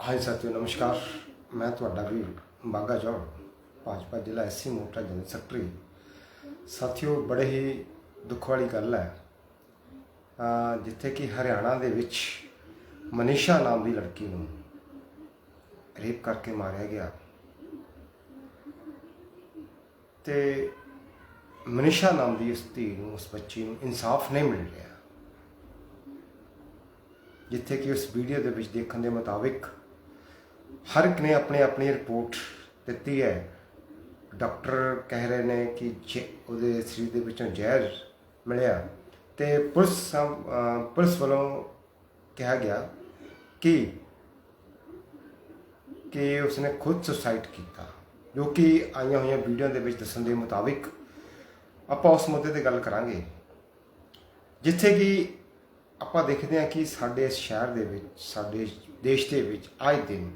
ਹਾਂਜੀ ਸਾਥੀਓ, ਨਮਸਕਾਰ। ਮੈਂ ਤੁਹਾਡਾ ਵੀ ਬਾਗਾ ਚੌੜ ਭਾਜਪਾ ਜ਼ਿਲ੍ਹਾ ਐਸਸੀ ਮੋਰਚਾ ਜਨਰਲ ਸੈਕਟਰੀ। ਸਾਥੀਓ, ਬੜੇ ਹੀ ਦੁੱਖ ਵਾਲੀ ਗੱਲ ਹੈ। ਜਿੱਥੇ ਕਿ ਹਰਿਆਣਾ ਦੇ ਵਿੱਚ ਮਨੀਸ਼ਾ ਨਾਮ ਦੀ ਲੜਕੀ ਨੂੰ ਰੇਪ ਕਰਕੇ ਮਾਰਿਆ ਗਿਆ। ਤੇ ਮਨੀਸ਼ਾ ਨਾਮ ਦੀ ਉਸ ਧੀ ਨੂੰ, ਉਸ ਬੱਚੀ ਨੂੰ ਇਨਸਾਫ ਨਹੀਂ ਮਿਲ ਰਿਹਾ। ਜਿੱਥੇ ਕਿ ਉਸ ਵੀਡੀਓ ਦੇ ਵਿੱਚ ਦੇਖਣ ਦੇ ਮੁਤਾਬਿਕ ਹਰ ਇੱਕ ਨੇ ਆਪਣੀ ਆਪਣੀ ਰਿਪੋਰਟ ਦਿੱਤੀ ਹੈ। ਡਾਕਟਰ ਕਹਿ ਰਹੇ ਨੇ ਕਿ ਜ਼ਹਿ- ਉਹਦੇ ਸਰੀਰ ਦੇ ਵਿੱਚੋਂ ਜ਼ਹਿਰ ਮਿਲਿਆ ਤੇ ਪੁਲਿਸ ਪੁਲਿਸ ਵੱਲੋਂ ਕਿਹਾ ਗਿਆ ਕਿ ਕਿ ਉਸਨੇ ਖੁਦ ਸੁਸਾਈਡ ਕੀਤਾ, ਜੋ ਕਿ ਆਈਆਂ ਹੋਈਆਂ ਵੀਡੀਓ ਦੇ ਵਿੱਚ ਦੱਸਣ ਦੇ ਮੁਤਾਬਿਕ ਆਪਾਂ ਉਸ ਮੁੱਦੇ ਤੇ ਗੱਲ ਕਰਾਂਗੇ। ਜਿੱਥੇ ਕਿ ਆਪਾਂ ਦੇਖਦੇ ਹਾਂ ਕਿ ਸਾਡੇ ਇਸ ਸ਼ਹਿਰ ਦੇ ਵਿੱਚ, ਸਾਡੇ ਦੇਸ਼ ਦੇ ਵਿੱਚ ਆਏ ਦਿਨ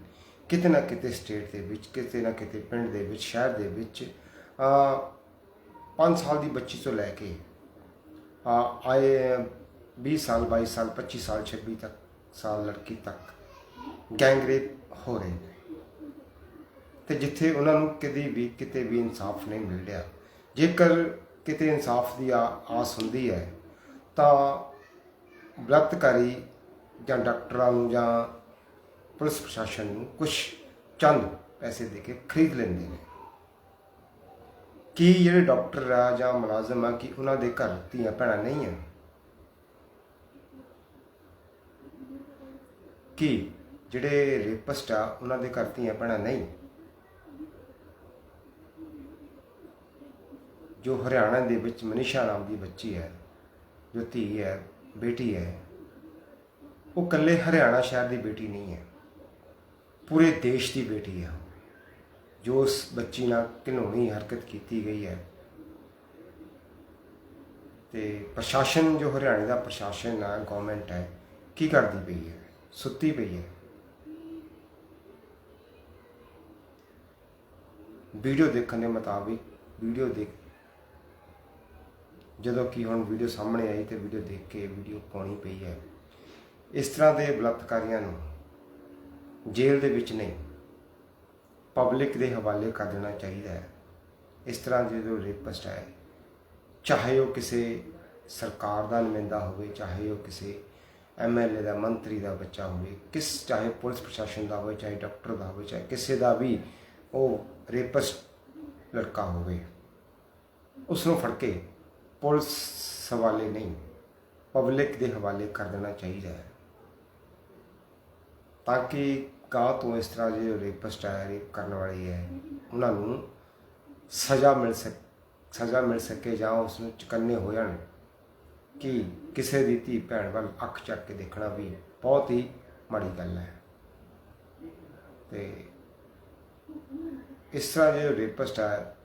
ਕਿਤੇ ਨਾ ਕਿਤੇ ਸਟੇਟ ਦੇ ਵਿੱਚ, ਕਿਤੇ ਨਾ ਕਿਤੇ ਪਿੰਡ ਦੇ ਵਿੱਚ, ਸ਼ਹਿਰ ਦੇ ਵਿੱਚ ਆ 5 ਸਾਲ ਦੀ ਬੱਚੀ ਤੋਂ ਲੈ ਕੇ ਆ ਆਏ 20 ਸਾਲ 22 ਸਾਲ 25 ਸਾਲ 26 ਤੱਕ, ਸਾਲ ਲੜਕੀ ਤੱਕ ਗੈਂਗਰੇਪ ਹੋ ਰਹੇ ਨੇ। ਤੇ ਜਿੱਥੇ ਉਹਨਾਂ ਨੂੰ ਕਦੀ ਵੀ, ਕਿਤੇ ਵੀ ਇਨਸਾਫ ਨਹੀਂ ਮਿਲ ਰਿਹਾ। ਜੇਕਰ ਕਿਤੇ ਇਨਸਾਫ ਦੀ ਆਸ ਹੁੰਦੀ ਹੈ, ਤਾਂ ਬਲਤਕਾਰੀ ਜਾਂ ਡਾਕਟਰਾਂ ਨੂੰ ਜਾਂ ਪੁਲਿਸ ਪ੍ਰਸ਼ਾਸਨ ਨੂੰ ਕੁਝ ਚੰਦ ਪੈਸੇ ਦੇ ਕੇ ਖਰੀਦ ਲੈਂਦੇ ਨੇ। ਕੀ ਜਿਹੜੇ ਡਾਕਟਰ ਆ ਜਾਂ ਮੁਲਾਜ਼ਮ ਆ, ਕਿ ਉਹਨਾਂ ਦੇ ਘਰ ਧੀਆਂ ਭੈਣਾਂ ਨਹੀਂ ਆ? ਕੀ ਜਿਹੜੇ ਰੇਪਸਟ ਆ, ਉਹਨਾਂ ਦੇ ਘਰ ਧੀਆਂ ਭੈਣਾਂ ਨਹੀਂ? ਜੋ ਹਰਿਆਣਾ ਦੇ ਵਿੱਚ ਮਨੀਸ਼ਾ ਨਾਮ ਦੀ ਬੱਚੀ ਹੈ, ਜੋ ਧੀ ਹੈ, ਬੇਟੀ ਹੈ, ਉਹ ਇਕੱਲੇ ਹਰਿਆਣਾ ਸ਼ਹਿਰ ਦੀ ਬੇਟੀ ਨਹੀਂ ਹੈ। ਪੂਰੇ ਦੇਸ਼ ਦੀ ਬੇਟੀ ਹੈ ਜੋ ਉਸ ਬੱਚੀ ਨਾਲ ਘਿਨੌਣੀ ਹਰਕਤ ਕੀਤੀ ਗਈ ਹੈ। ਤੇ ਪ੍ਰਸ਼ਾਸਨ, ਜੋ ਹਰਿਆਣੇ ਦਾ ਪ੍ਰਸ਼ਾਸਨ ਹੈ ਗਵਰਨਮੈਂਟ ਹੈ, ਕੀ ਕਰਦੀ ਪਈ ਹੈ? ਸੁੱਤੀ ਪਈ ਹੈ। ਵੀਡੀਓ ਦੇਖਣ ਦੇ ਮੁਤਾਬਿਕ, ਵੀਡੀਓ ਦੇਖ, ਜਦੋਂ ਕਿ ਹੁਣ ਵੀਡੀਓ ਸਾਹਮਣੇ ਆਈ ਤੇ ਵੀਡੀਓ ਦੇਖ ਕੇ ਵੀਡੀਓ ਪਾਉਣੀ ਪਈ ਹੈ। ਇਸ ਤਰ੍ਹਾਂ ਦੇ ਬਲਾਤਕਾਰੀਆਂ ਨੂੰ ਜੇਲ੍ਹ ਦੇ ਵਿੱਚ ਨਹੀਂ। ਪਬਲਿਕ ਦੇ ਹਵਾਲੇ ਕਰ ਦੇਣਾ ਚਾਹੀਦਾ ਹੈ। ਇਸ ਤਰ੍ਹਾਂ ਦੇ ਜੋ ਰੇਪਸਟ ਹੈ, ਚਾਹੇ ਉਹ ਕਿਸੇ ਸਰਕਾਰ ਦਾ ਨੁਮਾਇੰਦਾ ਹੋਵੇ, ਚਾਹੇ ਉਹ ਕਿਸੇ ਐਮਐਲਏ ਦਾ, ਮੰਤਰੀ ਦਾ ਬੱਚਾ ਹੋਵੇ, ਕਿਸ ਚਾਹੇ ਪੁਲਿਸ ਪ੍ਰਸ਼ਾਸਨ ਦਾ ਹੋਵੇ, ਚਾਹੇ ਡਾਕਟਰ ਦਾ ਹੋਵੇ, ਚਾਹੇ ਕਿਸੇ ਦਾ ਵੀ ਉਹ ਰੇਪਸਟ ਲੜਕਾ ਹੋਵੇ ਉਸ ਨੂੰ ਫੜ ਕੇ ਪੁਲਿਸ ਹਵਾਲੇ ਨਹੀਂ, ਪਬਲਿਕ ਦੇ ਹਵਾਲੇ ਕਰ ਦੇਣਾ ਚਾਹੀਦਾ ਹੈ। ਤਾਂ ਕਿ ਗਾਂ ਤੋਂ ਇਸ ਤਰ੍ਹਾਂ ਜਿਹੜੇ ਰੇਪਸਟ ਹੈ ਰੇਪ ਕਰਨ ਵਾਲੇ ਹੈ। ਉਹਨਾਂ ਨੂੰ ਸਜ਼ਾ ਮਿਲ ਸਕ, ਸਜ਼ਾ ਮਿਲ ਸਕੇ ਜਾਂ ਉਸ ਨੂੰ ਚੁਕੰਨੇ ਹੋ ਜਾਣ। ਕਿ ਕਿਸੇ ਦੀ ਧੀ ਭੈਣ ਵੱਲ ਅੱਖ ਚੱਕ ਕੇ ਦੇਖਣਾ ਵੀ ਬਹੁਤ ਹੀ ਮਾੜੀ ਗੱਲ ਹੈ। ਤੇ ਇਸ ਤਰ੍ਹਾਂ ਜਿਹੜੇ ਰੇਪਸਟ ਹੈ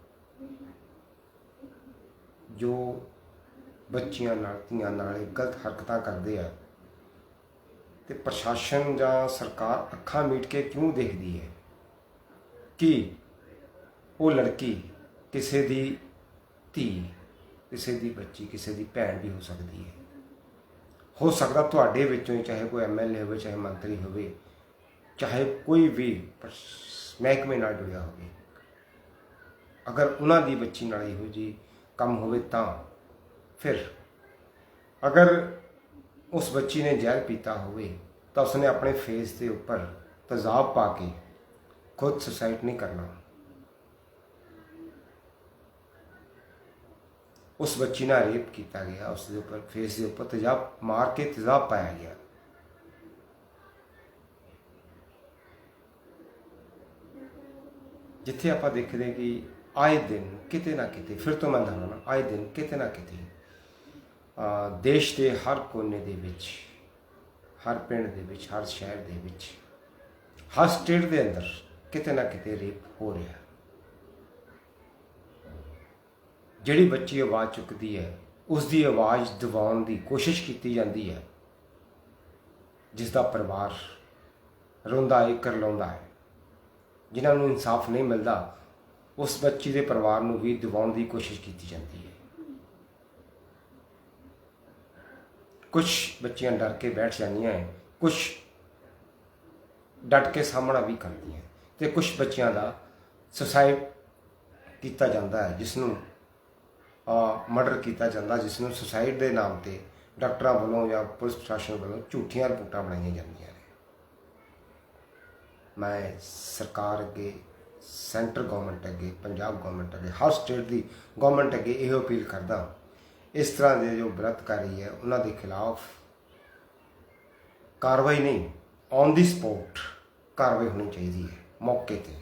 ਜੋ ਬੱਚੀਆਂ ਨਾਲ, ਧੀਆਂ ਨਾਲ ਗਲਤ ਹਰਕਤਾਂ ਕਰਦੇ ਆ ਤੇ ਪ੍ਰਸ਼ਾਸਨ ਜਾਂ ਸਰਕਾਰ ਅੱਖਾਂ ਮੀਟ ਕੇ ਕਿਉਂ ਦੇਖਦੀ ਹੈ? ਕਿ? ਉਹ ਲੜਕੀ ਕਿਸੇ ਦੀ ਧੀ, ਕਿਸੇ ਦੀ ਬੱਚੀ, ਕਿਸੇ ਦੀ ਭੈਣ ਵੀ ਹੋ ਸਕਦੀ ਹੈ। ਹੋ ਸਕਦਾ ਤੁਹਾਡੇ ਵਿੱਚੋਂ ਹੀ, ਚਾਹੇ ਕੋਈ ਐਮਐਲਏ ਹੋਵੇ, ਚਾਹੇ ਮੰਤਰੀ ਹੋਵੇ, ਚਾਹੇ ਕੋਈ ਵੀ ਮਹਿਕਮੇ ਨਾਲ ਜੁੜਿਆ ਹੋਵੇ। ਅਗਰ ਉਹਨਾਂ ਦੀ ਬੱਚੀ ਨਾਲ ਇਹੋ ਜੀ ਕੰਮ ਹੋਵੇ ਤਾਂ ਫਿਰ ਅਗਰ ਉਸ ਬੱਚੀ ਨੇ ਜ਼ਹਿਰ ਪੀਤਾ ਹੋਵੇ ਤਾਂ ਉਸਨੇ ਆਪਣੇ ਫੇਸ ਦੇ ਉੱਪਰ ਤਜਾਬ ਪਾ ਕੇ ਖੁਦ ਸੁਸਾਈਡ ਨਹੀਂ ਕਰਨਾ। ਉਸ ਬੱਚੀ ਨਾਲ ਰੇਪ ਕੀਤਾ ਗਿਆ, ਉਸ ਦੇ ਉੱਪਰ ਫੇਸ ਦੇ ਉੱਪਰ ਤੇਜ਼ਾਬ ਮਾਰ ਕੇ ਤੇਜ਼ਾਬ ਪਾਇਆ ਗਿਆ। ਜਿੱਥੇ ਆਪਾਂ ਦੇਖਦੇ ਹਾਂ ਕਿ ਆਏ ਦਿਨ ਕਿਤੇ ਨਾ ਕਿਤੇ, ਫਿਰ ਤੋਂ ਮੈਂ ਦੁਹਰਾਉਣਾ ਆਏ ਦਿਨ ਕਿਤੇ ਨਾ ਕਿਤੇ ਦੇਸ਼ ਦੇ ਹਰ ਕੋਨੇ ਦੇ ਵਿੱਚ, ਹਰ ਪਿੰਡ ਦੇ ਵਿੱਚ, ਹਰ ਸ਼ਹਿਰ ਦੇ ਵਿੱਚ, ਹਰ ਸਟੇਟ ਦੇ ਅੰਦਰ ਕਿਤੇ ਨਾ ਕਿਤੇ ਰੇਪ ਹੋ ਰਿਹਾ ਜਿਹੜੀ ਬੱਚੀ ਆਵਾਜ਼ ਚੁੱਕਦੀ ਹੈ ਉਸ ਦੀ ਆਵਾਜ਼ ਦਬਾਉਣ ਦੀ ਕੋਸ਼ਿਸ਼ ਕੀਤੀ ਜਾਂਦੀ ਹੈ ਜਿਸ ਦਾ ਪਰਿਵਾਰ ਰੋਂਦਾ ਹੈ, ਕਰਲਾਉਂਦਾ ਹੈ, ਜਿਨ੍ਹਾਂ ਨੂੰ ਇਨਸਾਫ ਨਹੀਂ ਮਿਲਦਾ, ਉਸ ਬੱਚੀ ਦੇ ਪਰਿਵਾਰ ਨੂੰ ਵੀ ਦਿਵਾਉਣ ਦੀ ਕੋਸ਼ਿਸ਼ ਕੀਤੀ ਜਾਂਦੀ ਹੈ। ਕੁਝ ਬੱਚੀਆਂ ਡਰ ਕੇ ਬੈਠ ਜਾਂਦੀਆਂ ਹੈ ਕੁਝ ਡਟ ਕੇ ਸਾਹਮਣਾ ਵੀ ਕਰਦੀਆਂ ਤੇ ਕੁਝ ਬੱਚਿਆਂ ਦਾ ਸੁਸਾਈਡ ਕੀਤਾ ਜਾਂਦਾ ਹੈ ਜਿਸ ਨੂੰ ਮਰਡਰ ਕੀਤਾ ਜਾਂਦਾ ਜਿਸ ਨੂੰ ਸੁਸਾਇਡ ਦੇ ਨਾਮ ਤੇ ਡਾਕਟਰਾਂ ਵੱਲੋਂ ਜਾਂ ਪੁਲਿਸ ਪ੍ਰਸ਼ਾਸਨ ਵੱਲੋਂ ਝੂਠੀਆਂ ਰਿਪੋਰਟਾਂ ਬਣਾਈਆਂ ਜਾਂਦੀਆਂ ਨੇ। ਮੈਂ ਸਰਕਾਰ ਅੱਗੇ, ਸੈਂਟਰ ਗਵਰਨਮੈਂਟ ਅੱਗੇ, ਪੰਜਾਬ ਗਵਰਨਮੈਂਟ ਅੱਗੇ, ਹਰ ਸਟੇਟ ਦੀ ਗਵਰਨਮੈਂਟ ਅੱਗੇ ਇਹੋ ਅਪੀਲ ਕਰਦਾ ਇਸ ਤਰ੍ਹਾਂ ਦੇ ਜੋ ਬਲਾਤਕਾਰੀ ਹੈ, ਉਹਨਾਂ ਦੇ ਖਿਲਾਫ ਕਾਰਵਾਈ ਨਹੀਂ ਔਨ ਦੀ ਸਪੌਟ ਕਾਰਵਾਈ ਹੋਣੀ ਚਾਹੀਦੀ ਹੈ, ਮੌਕੇ ਤੇ।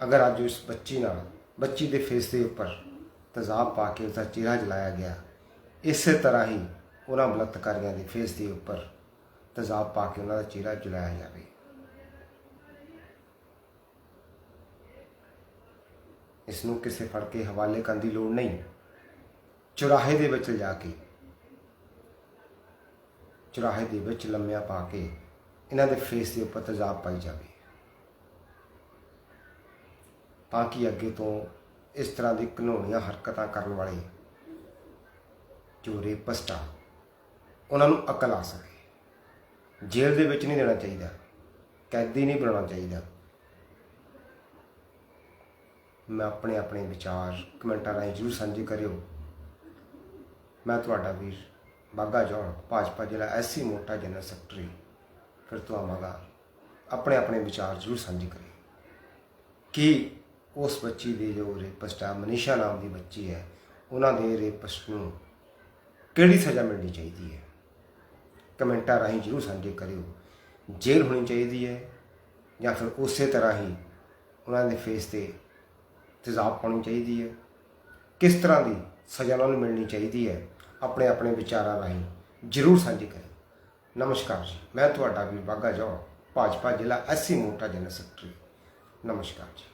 ਅਗਰ ਅੱਜ ਉਸ ਬੱਚੀ ਨਾਲ, ਬੱਚੀ ਦੇ ਫੇਸ ਦੇ ਉੱਪਰ ਤਜਾਬ ਪਾ ਕੇ ਉਸਦਾ ਚਿਹਰਾ ਜਲਾਇਆ ਗਿਆ, ਇਸੇ ਤਰ੍ਹਾਂ ਹੀ ਉਹਨਾਂ ਬਲਾਤਕਾਰੀਆਂ ਦੇ ਫੇਸ ਦੇ ਉੱਪਰ ਤਜਾਬ ਪਾ ਕੇ ਉਹਨਾਂ ਦਾ ਚਿਹਰਾ ਜਲਾਇਆ ਜਾਵੇ। ਇਸ ਨੂੰ ਕਿਸੇ ਫੜ ਕੇ ਹਵਾਲੇ ਕਰਨ ਦੀ ਲੋੜ ਨਹੀਂ। ਚੁਰਾਹੇ ਦੇ ਵਿੱਚ ਜਾ ਕੇ, ਚੁਰਾਹੇ ਦੇ ਵਿੱਚ ਲੰਮਿਆਂ ਪਾ ਕੇ ਇਹਨਾਂ ਦੇ ਫੇਸ ਦੇ ਉੱਪਰ ਤੇਜ਼ਾਬ ਪਾਈ ਜਾਵੇ। ਤਾਂ ਕਿ ਅੱਗੇ ਤੋਂ ਇਸ ਤਰ੍ਹਾਂ ਦੀ ਘਿਨੌਣੀਆਂ ਹਰਕਤਾਂ ਕਰਨ ਵਾਲੇ ਚੋਰੇ ਪਸਟਾ ਉਹਨਾਂ ਨੂੰ ਅਕਲ ਆ ਸਕੇ। ਜੇਲ੍ਹ ਦੇ ਵਿੱਚ ਨਹੀਂ ਦੇਣਾ ਚਾਹੀਦਾ, ਕੈਦੀ ਨਹੀਂ ਬਣਾਉਣਾ ਚਾਹੀਦਾ। ਮੈਂ ਆਪਣੇ ਆਪਣੇ ਵਿਚਾਰ ਕਮੈਂਟਾਂ ਰਾਹੀਂ ਜਰੂਰ ਸਾਂਝੇ ਕਰਿਓ। ਮੈਂ ਤੁਹਾਡਾ ਵੀਰ ਬਾਗਾ ਜੌਨ ਭਾਜਪਾ ਜ਼ਿਲ੍ਹਾ ਐਸੀ ਮੋਟਾ ਜਨਰਲ ਸੈਕਟਰੀ। ਫਿਰ ਤੋਂ ਆਵਾਂਗਾ। ਆਪਣੇ ਆਪਣੇ ਵਿਚਾਰ ਜਰੂਰ ਸਾਂਝੇ ਕਰਿਓ ਕਿ ਉਸ ਬੱਚੀ ਦੇ ਜੋ ਰੇਪਸਟ ਆ, ਮਨੀਸ਼ਾ ਨਾਮ ਦੀ ਬੱਚੀ ਹੈ, ਉਹਨਾਂ ਦੇ ਰੇਪਸਟ ਨੂੰ ਕਿਹੜੀ ਸਜ਼ਾ ਮਿਲਣੀ ਚਾਹੀਦੀ ਹੈ? ਕਮੈਂਟਾਂ ਰਾਹੀਂ ਜਰੂਰ ਸਾਂਝੇ ਕਰਿਓ। ਜੇਲ੍ਹ ਹੋਣੀ ਚਾਹੀਦੀ ਹੈ ਜਾਂ ਫਿਰ ਉਸੇ ਤਰ੍ਹਾਂ ਹੀ ਉਹਨਾਂ ਦੇ ਫੇਸ ਤੇ ਤੇਜ਼ਾਬ ਪਾਉਣੀ ਚਾਹੀਦੀ ਹੈ? ਕਿਸ ਤਰ੍ਹਾਂ ਦੀ ਸਜ਼ਾ ਉਹਨਾਂ ਨੂੰ ਮਿਲਣੀ ਚਾਹੀਦੀ ਹੈ? ਆਪਣੇ ਆਪਣੇ ਵਿਚਾਰਾਂ ਰਾਹੀਂ ਜਰੂਰ ਸਾਂਝੇ ਕਰੇ। ਨਮਸਕਾਰ ਜੀ। ਮੈਂ ਤੁਹਾਡਾ ਵੀ ਬਾਗਾ ਜੌ ਭਾਜਪਾ ਜ਼ਿਲ੍ਹਾ ਐਸਸੀ ਮੋਟਾ ਜਨਰਲ ਸੈਕਟਰੀ। ਨਮਸਕਾਰ ਜੀ।